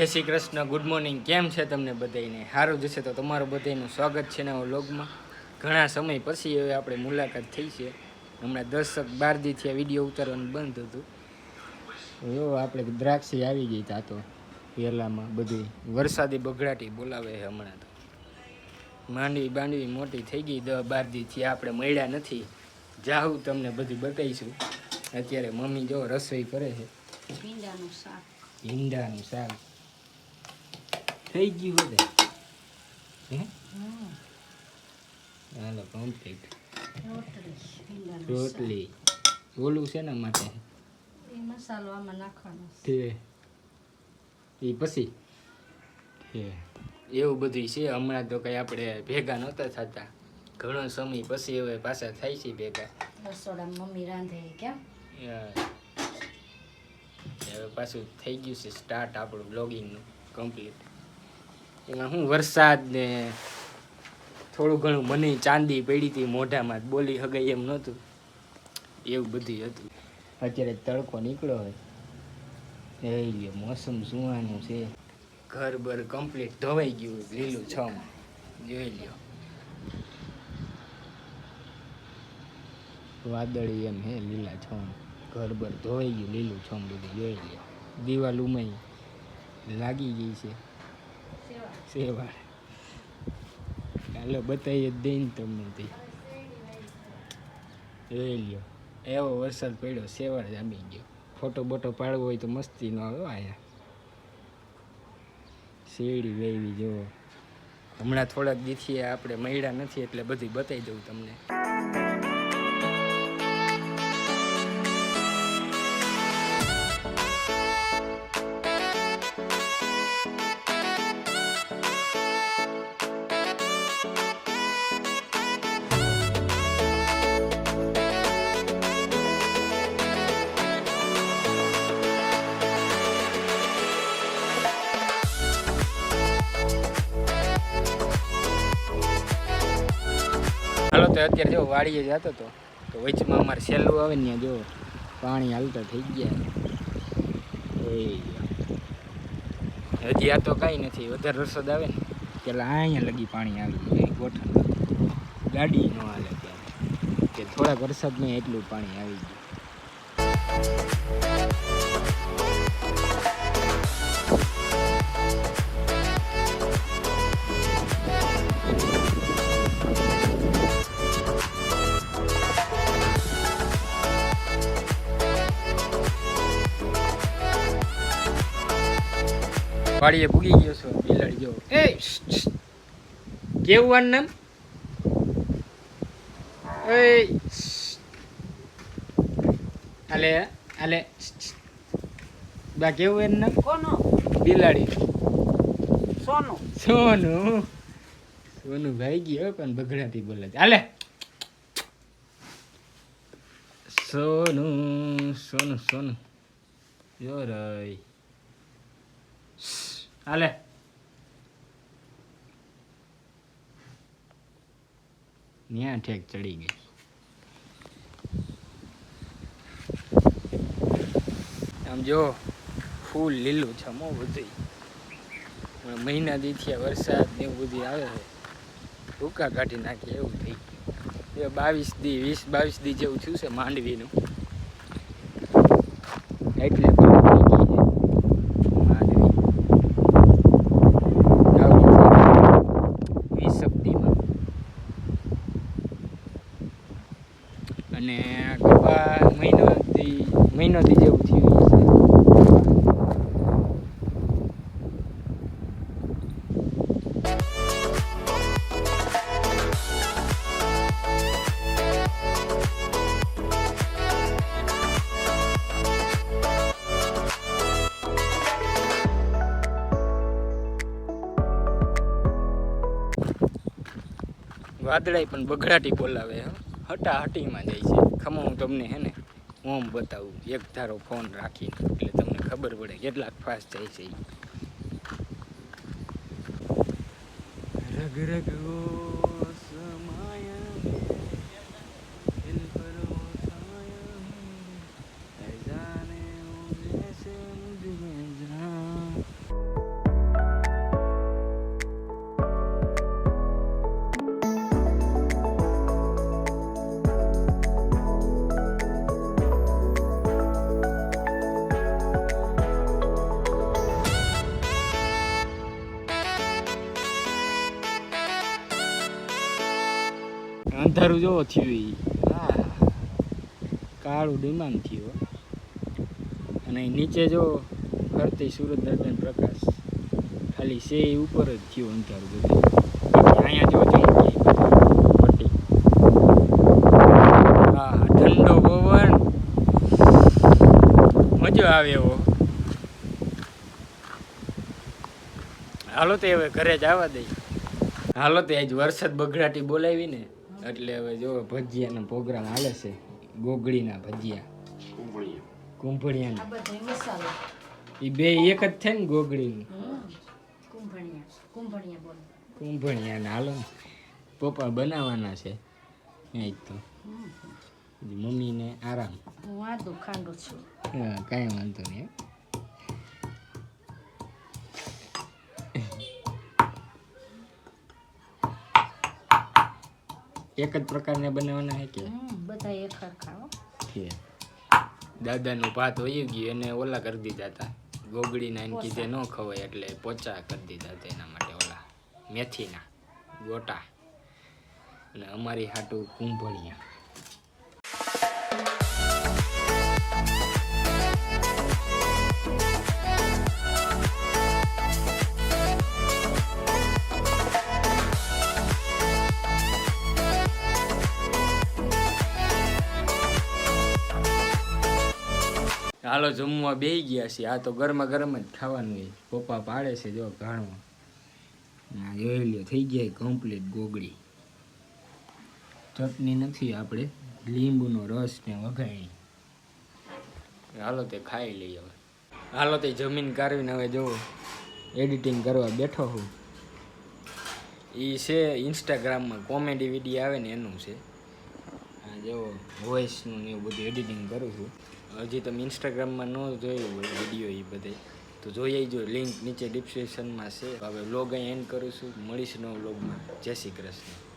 જય Shri Krishna good morning કેમ છે તમને બધાને સારું જશે તો તમારું બધાનું સ્વાગત છે ને વ્લોગમાં. ઘણા સમય પછી હવે આપણે મુલાકાત થઈ છે. હમણાં દસક બાર દીથી આ વીડિયો ઉતારવાનું બંધ હતું. એવો આપણે દ્રાક્ષી આવી ગઈ તા તો પહેલાંમાં બધી વરસાદી બગડાટી બોલાવે છે હમણાં તો. માંડવી બાંડવી મોટી થઈ ગઈ દસ બાર દીથી આપણે મળ્યા નથી. જાઉં તમને બધું બતાવીશું. અત્યારે મમ્મી જો રસોઈ કરે છે. ભીંડાનું શાક. ભીંડાનું શાક. થઈ ગયું બધે. હે? હાલો કમ્પ્લીટ રોટલી ઓલું છે ને માટે મસાલો આમાં નાખવાનો એ પછી? એવું બધું છે. હમણાં તો કઈ આપણે ભેગા નહોતા થતા. ઘણો સમય પછી હવે પાછા થાય છે ભેગા. રસોડા મમ્મી રાંધે કેમ હવે પાછું થઈ ગયું છે. સ્ટાર્ટ આપણું બ્લોગિંગનું કમ્પ્લીટ એમાં શું વરસાદ ને થોડું ઘણું મને ચાંદી પડી હતી મોઢામાં બોલી હગાઈ એમ નહોતું. એવું બધું હતું. અત્યારે તડકો નીકળ્યો હોય. એ લ્યો મોસમ સુવાનું છે. ઘર બર કમ્પ્લીટ ધોવાઈ ગયું લીલું છમ. જોઈ લ્યો. વાદળી એમ હે લીલા છમ. ઘર બર ધોવાઈ ગયું લીલું છમ બધું જોઈ લ્યો. દિવાલ ઉમાઈ. લાગી ગઈ છે. સેવાળ ચાલો બતાવીએ જ દઈને તમને તે. જોઈ લ્યો, એવો વરસાદ પડ્યો સેવાળ જામી ગયો. ફોટો બોટો પાડવો હોય તો મસ્તી નો આવ્યો આયા. શેરડી વેવી જુઓ હમણાં થોડાક દીથી આપણે મળ્યા નથી એટલે બધી બતાવી દઉં તમને. હાલો, તો અત્યારે જો વાડીએ જતો હતો તો વચમાં અમારે સહેલું આવે ને જો પાણી હાલતા થઈ ગયા. હજી આ તો કાંઈ નથી, વધારે વરસાદ આવે ને, પેલા અહીંયા લગી પાણી આવી જાય ગોઠણ. ગાડી ન હાલે ત્યાં કે થોડાક વરસાદમાં એટલું પાણી આવી ગયું. વાડીએ ભૂગી ગયો છો બિલાડી ગયો એ. કેવું આનું નામ? એ. આલે આલે. બા કેવું એનું નામ? કોનો બિલાડી. સોનું. સોનું? સોનું ભાઈ ગયો પણ બગડાતી બોલે છે. હાલે. સોનું સોનું સોનું. જો રઈ. હાલે ન્યા ઠેક ચડી ગઈ આમ જો ફૂલ લીલું છે મો બધું. મહિના દીથી વરસાદ ને એવું બધું આવે છે. ભૂકા કાઢી નાખીએ એવું થઈ ગયું. એ બાવીસ દી વીસ બાવીસ દી જેવું થયું છે માંડવીનું. એટલે વાદળાઈ પણ બગડાટી બોલાવે હટા હટીમાં જાય છે. ખમો હું તમને હે ને ઓમ બતાવું. એક ધારો ફોન રાખીને, એટલે તમને ખબર પડે કેટલાક ફાસ્ટ જાય છે. રગ રગ અંધારું જોવો થયું હા. કાળું ડિમાન થયું અને નીચે જો ફરતી સુરત દાદાનો પ્રકાશ. ખાલી સે ઉપર જ થયું અંધારું બધું. અહીંયા જો ચમકી હા ઠંડો પવન. મજો આવે એવો. હાલો તે હવે ઘરે જ આવવા દઈ હાલો તે આજ વરસાદ બગડાટી બોલાવી ને એટલે હવે જો ભજીયાનો પ્રોગ્રામ હાલે છે ગોગળીના ભજીયા. કુંભળિયાના. આ બધા મસાલો. એ બે એક જ થાય ને બોલો. કુંભળિયાના હાલો ને. પપ્પા બનાવવાના છે એ તો. મમ્મીને આરામ. હું આદુ ખાંડું છું. હા કાંઈ વાંધો નહીં એક જ પ્રકારના બનાવવાના છે કે? બધા એક સરખા હો. છે દાદાનું ભાત વહી ગયું એને ઓલા કરી દીધા હતા. ગોગડીના એને કીધે ન ખવાય એટલે પોચા કરી દીધા હતા એના માટે ઓલા મેથીના ગોટા. અને અમારી હાટું કુંભળિયા હાલો, જમવા બેસી ગયા છે આ તો ગરમા ગરમ જ ખાવાનું પપ્પા પાડે છે જો ઘાણમાં જોયેલો થઈ ગયા કમ્પ્લીટ ગોગળી. ચટણી નથી આપણે, લીંબુનો રસ ને વઘાણી. હાલો, તે ખાઈ લઈએ હવે. હાલો, તે જમીન કાઢવીને હવે જો એડિટિંગ કરવા બેઠો હું. એ છે ઇન્સ્ટાગ્રામમાં કોમેડી વીડિયો આવે ને એનું છે. આ જો વોઇસનું ને એવું બધું એડિટિંગ કરું છું. હજી તમે ઇન્સ્ટાગ્રામમાં ન જોયું હોય વીડિયો એ બધે. તો જોઈ જો લિંક નીચે ડિસ્ક્રિપ્શનમાં છે. હવે વ્લોગ અહીં એન્ડ કરું છું. મળીશ નવ વ્લોગમાં જય શ્રી કૃષ્ણ.